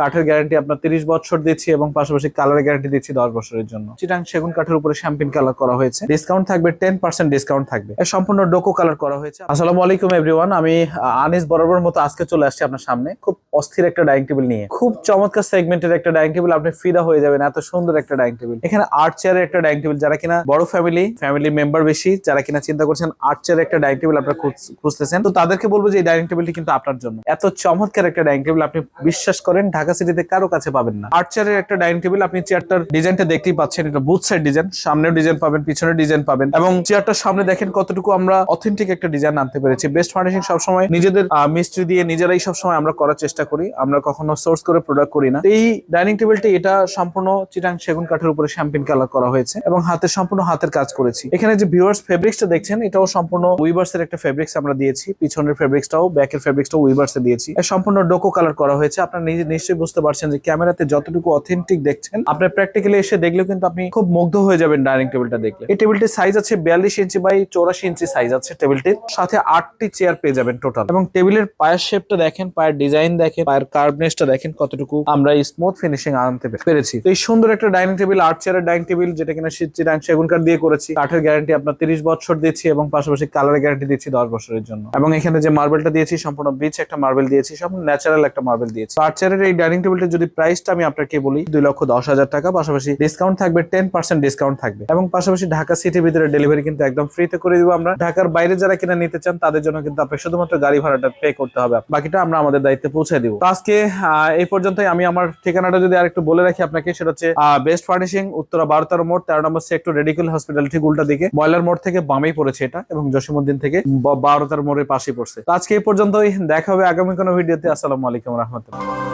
কাঠের গ্যারান্টি আপনার তিরিশ বছর দিচ্ছি এবং পাশাপাশি কালারের গ্যারান্টি দিচ্ছি দশ বছরের জন্য। চিটাং সেগুন কাঠের উপরে শ্যাম্পিন কালার করা হয়েছে। ডিসকাউন্ট থাকবে টেন পার্সেন্ট ডিসকাউন্ট থাকবে। সম্পূর্ণ ডোকো কালার করা হয়েছে। আসসালামু আলাইকুম এভরিওয়ান আমি আনিস বরাবর মতো আজকে চলে আসছি আপনার সামনে। খুব অস্থির একটা ডাইনিং টেবিল নিয়ে। খুব চমৎকার সেগমেন্টের একটা ডাইনিং টেবিল আপনি ফিদা হয়ে যাবেন, এত সুন্দর একটা ডাইনিং টেবিল এখানে আর্ট চেয়ারের একটা ডাইনিং টেবিল যারা কিনা বড় ফ্যামিলি ফ্যামিলি মেম্বার বেশি, যারা কিনা চিন্তা করছেন আর্ট চেয়ারের একটা ডাইনিং টেবিল আপনারা খুঁজতেছেন, তো তাদেরকে বলব যে এই ডাইনিং টেবিলটি কিন্তু আপনার জন্য। এত চমৎকার একটা ডাইনিং টেবিল আপনি বিশ্বাস করেন, ঢাকা সিটিতে কারও কাছে পাবেন না। আর্ট চেয়ারের একটা ডাইনিং টেবিল আপনি চেয়ারটার ডিজাইনটা দেখতেই পাচ্ছেন, এটা বুথ সাইড ডিজাইন সামনেও ডিজাইন পাবেন পিছনে ডিজাইন পাবেন এবং চেয়ারটার সামনে দেখেন কতটুকু আমরা অথেন্টিক একটা ডিজাইন আনতে পেরেছি। বেস্ট ফার্নিশিং সবসময় নিজেদের মিস্ত্রি দিয়ে নিজেরাই সবসময় আমরা করার চেষ্টা করি। আমরা কখনো সোর্স করে প্রোডাক্ট করি না। এই ডাইনিং টেবিলটি এটা সম্পূর্ণ চিটাং সেগুন কাঠের উপরে শ্যাম্পিন কালার করা হয়েছে এবং হাতের সম্পূর্ণ হাতের কাজ করেছি। এখানে যে ভিউয়ার্স ফেব্রিক্সটা দেখছেন, এটাও সম্পূর্ণ উইভার্স এর একটা ফেব্রিক্স আমরা দিয়েছি। পিছনের ফেব্রিক্সটাও ব্যাকের ফেব্রিক্সটাও উইভার্স এ দিয়েছি সম্পূর্ণ ডোকো কালার করা হয়েছে। আপনারা নিজে, নিশ্চয়ই বুঝতে পারছেন যে ক্যামেরাতে যতটুকু অথেন্টিক দেখছেন, আপনার প্র্যাকটিক্যালি এসে দেখলেও কিন্তু আপনি খুব মুগ্ধ হয়ে যাবেন ডাইনিং টেবিলটা দেখলে। এই টেবিলটির সাইজ আছে বিয়াল্লিশ ইঞ্চি বাই চৌরাশি ইঞ্চি সাইজ আছে টেবিলটির সাথে আটটি চেয়ার পেয়ে যাবেন টোটাল এবং টেবিলের পায়ের শেপটা দেখেন, পায়ের ডিজাইন দেখেন, পায়ের কার্ভনেসটা দেখেন কতটুকু আমরা স্মুথ ফিনিশিং আনতে পেরেছি। এই সুন্দর একটা ডাইনিং টেবিল আট চেয়ারের ডাইনিং টেবিল যেটা কিনা চিটাং সেগুন দিয়ে করেছি, কাঠের গ্যারান্টি আপনার তিরিশ বছর দিচ্ছি এবং পাশাপাশি কালারের গ্যারান্টি দিচ্ছি দশ বছরের জন্য। এবং এখানে যে মার্বেলটা দিয়েছি, সম্পূর্ণ বিচ একটা মার্বেল দিয়েছি, সম্পূর্ণ ন্যাচারাল একটা মার্বেল দিয়েছি। আট চেয়ারের এই ডাইনিং টেবিলটা যদি প্রাইসটা আমি আপনাকে বলি, দুই লক্ষ দশ হাজার টাকা। পাশাপাশি ডিসকাউন্ট থাকবে টেন পার্সেন্ট ডিসকাউন্ট থাকবে। এবং পাশাপাশি ঢাকা সিটির ভিতরে ডেলিভারি কিন্তু একদম ফ্রিতে করে দিব আমরা। ঢাকার বাইরে যারা কিনা নিতে চান, তাদের জন্য কিন্তু আপনাকে শুধুমাত্র গাড়ি ভাড়াটা পে করতে হবে। বাকিটা আমরা আমাদের দায়িত্বে পৌঁছে দিব। আজকে এই পর্যন্তই। আমি আমার ঠিকানাটা যদি আরেকটু বলে রাখি আপনাকে, সেটা হচ্ছে বেস্ট ফার্নিশিং উত্তরা বারো মোড়, তেরো নম্বর সেক্টর রেডিকেল হসপিটাল ঠিক উল্টা দিকে। ময়লার মোড় থেকে বামেই পড়েছে এটা, এবং জসিমুদ্দিন থেকে বারো মোড়ের পাশেই পড়ছে। তো আজকে এই পর্যন্তই। দেখা হবে আগামী কোনো ভিডিওতে আসসালামু আলাইকুম রহমতুল্লাহ।